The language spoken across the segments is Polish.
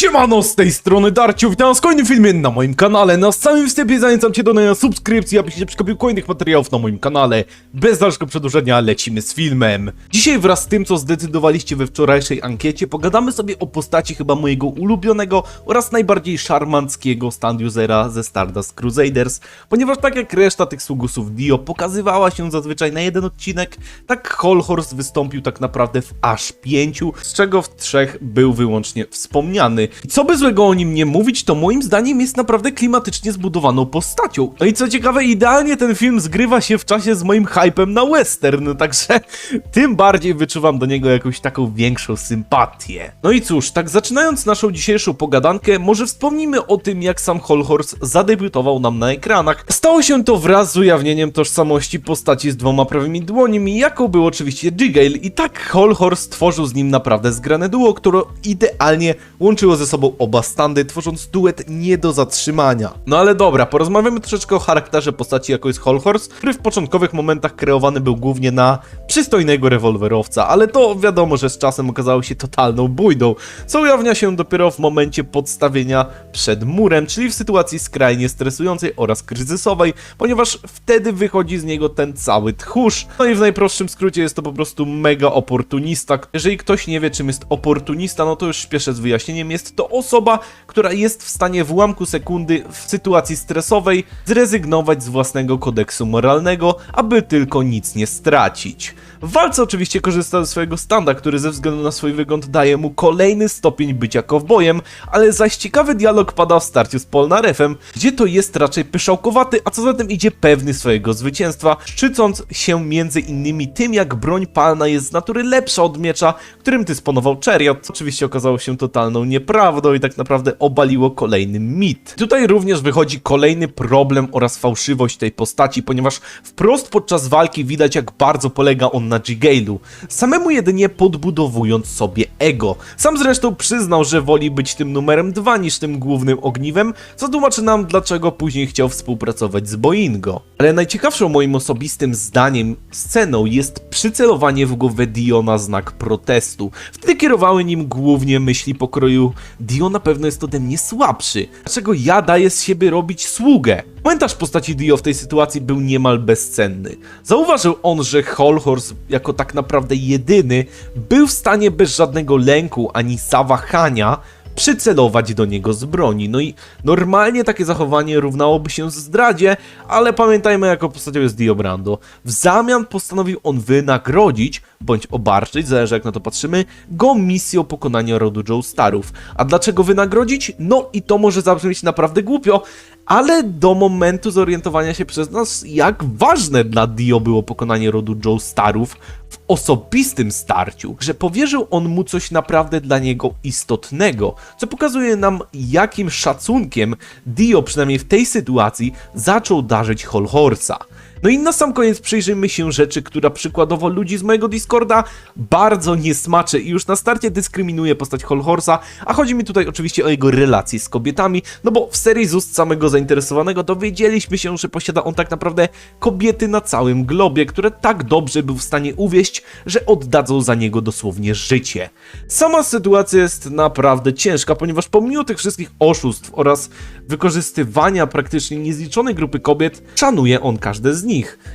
Siemano, z tej strony Darciu, witam w kolejnym filmie na moim kanale. Na samym wstępie zachęcam cię do dania subskrypcji, abyś nie przegapił kolejnych materiałów na moim kanale. Bez dalszego przedłużenia lecimy z filmem. Dzisiaj wraz z tym, co zdecydowaliście we wczorajszej ankiecie, pogadamy sobie o postaci chyba mojego ulubionego oraz najbardziej szarmanckiego stand usera ze Stardust Crusaders, ponieważ tak jak reszta tych sługusów Dio pokazywała się zazwyczaj na jeden odcinek, tak Holhorst wystąpił tak naprawdę w aż pięciu, z czego w trzech był wyłącznie wspomniany. Co by złego o nim nie mówić, to moim zdaniem jest naprawdę klimatycznie zbudowaną postacią. No i co ciekawe, idealnie ten film zgrywa się w czasie z moim hypem na western, także tym bardziej wyczuwam do niego jakąś taką większą sympatię. No i cóż, tak zaczynając naszą dzisiejszą pogadankę, może wspomnimy o tym, jak sam Holhorst zadebiutował nam na ekranach. Stało się to wraz z ujawnieniem tożsamości postaci z dwoma prawymi dłońmi, jaką był oczywiście Jigale i tak Holhorst stworzył z nim naprawdę zgrane duo, które idealnie łączyło sobą oba standy, tworząc duet nie do zatrzymania. No ale dobra, porozmawiamy troszeczkę o charakterze postaci, jaką jest Holhorst, który w początkowych momentach kreowany był głównie na przystojnego rewolwerowca, ale to wiadomo, że z czasem okazało się totalną bójdą, co ujawnia się dopiero w momencie podstawienia przed murem, czyli w sytuacji skrajnie stresującej oraz kryzysowej, ponieważ wtedy wychodzi z niego ten cały tchórz. No i w najprostszym skrócie jest to po prostu mega oportunista. Jeżeli ktoś nie wie, czym jest oportunista, no to już śpieszę z wyjaśnieniem. Jest to osoba, która jest w stanie w ułamku sekundy w sytuacji stresowej zrezygnować z własnego kodeksu moralnego, aby tylko nic nie stracić. W walce oczywiście korzysta ze swojego standa, który ze względu na swój wygląd daje mu kolejny stopień bycia kowbojem, ale zaś ciekawy dialog pada w starciu z Polnarefem, gdzie to jest raczej pyszałkowaty, a co za tym idzie pewny swojego zwycięstwa, szczycąc się między innymi tym, jak broń palna jest z natury lepsza od miecza, którym dysponował Chariot. Oczywiście okazało się totalną nieprawdą i tak naprawdę obaliło kolejny mit. Tutaj również wychodzi kolejny problem oraz fałszywość tej postaci, ponieważ wprost podczas walki widać jak bardzo polega on na Jigailu, samemu jedynie podbudowując sobie ego. Sam zresztą przyznał, że woli być tym numerem dwa niż tym głównym ogniwem, co tłumaczy nam dlaczego później chciał współpracować z Boingo. Ale najciekawszą moim osobistym zdaniem sceną jest przycelowanie w głowę Dio na znak protestu. Wtedy kierowały nim głównie myśli pokroju Dio na pewno jest ode mnie słabszy. Dlaczego ja daję z siebie robić sługę? Komentarz postaci Dio w tej sytuacji był niemal bezcenny. Zauważył on, że Holhorst jako tak naprawdę jedyny był w stanie bez żadnego lęku ani zawahania przycelować do niego z broni. No i normalnie takie zachowanie równałoby się zdradzie, ale pamiętajmy jaką postacią jest Dio Brando. W zamian postanowił on wynagrodzić, bądź obarczyć, zależy jak na to patrzymy, go misją pokonania rodu Joe Starów. A dlaczego wynagrodzić? No i to może zabrzmieć naprawdę głupio, ale do momentu zorientowania się przez nas, jak ważne dla Dio było pokonanie rodu Joe Starów w osobistym starciu, że powierzył on mu coś naprawdę dla niego istotnego, co pokazuje nam, jakim szacunkiem Dio, przynajmniej w tej sytuacji, zaczął darzyć Holhorsa. No i na sam koniec przyjrzyjmy się rzeczy, która przykładowo ludzi z mojego Discorda bardzo nie smaczy i już na starcie dyskryminuje postać Holhorsa, a chodzi mi tutaj oczywiście o jego relacje z kobietami, no bo w serii z ust samego zainteresowanego dowiedzieliśmy się, że posiada on tak naprawdę kobiety na całym globie, które tak dobrze był w stanie uwieść, że oddadzą za niego dosłownie życie. Sama sytuacja jest naprawdę ciężka, ponieważ pomimo tych wszystkich oszustw oraz wykorzystywania praktycznie niezliczonej grupy kobiet, szanuje on każde z nich.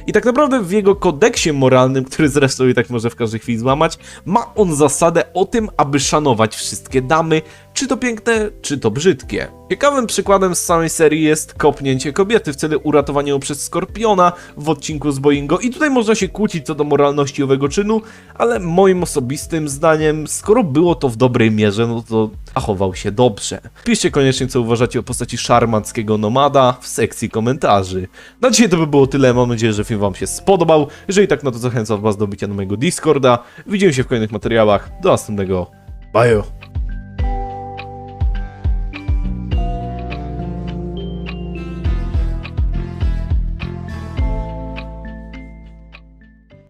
I tak naprawdę w jego kodeksie moralnym, który zresztą i tak może w każdej chwili złamać, ma on zasadę o tym, aby szanować wszystkie damy, czy to piękne, czy to brzydkie. Ciekawym przykładem z samej serii jest kopnięcie kobiety w celu uratowania ją przez Skorpiona w odcinku z Boingo i tutaj można się kłócić co do moralności owego czynu, ale moim osobistym zdaniem, skoro było to w dobrej mierze, no to zachował się dobrze. Piszcie koniecznie co uważacie o postaci szarmanckiego nomada w sekcji komentarzy. Na dzisiaj to by było tyle, mam nadzieję, że film wam się spodobał. Jeżeli tak, no to zachęcam was do bycia na mojego Discorda. Widzimy się w kolejnych materiałach. Do następnego. Bye.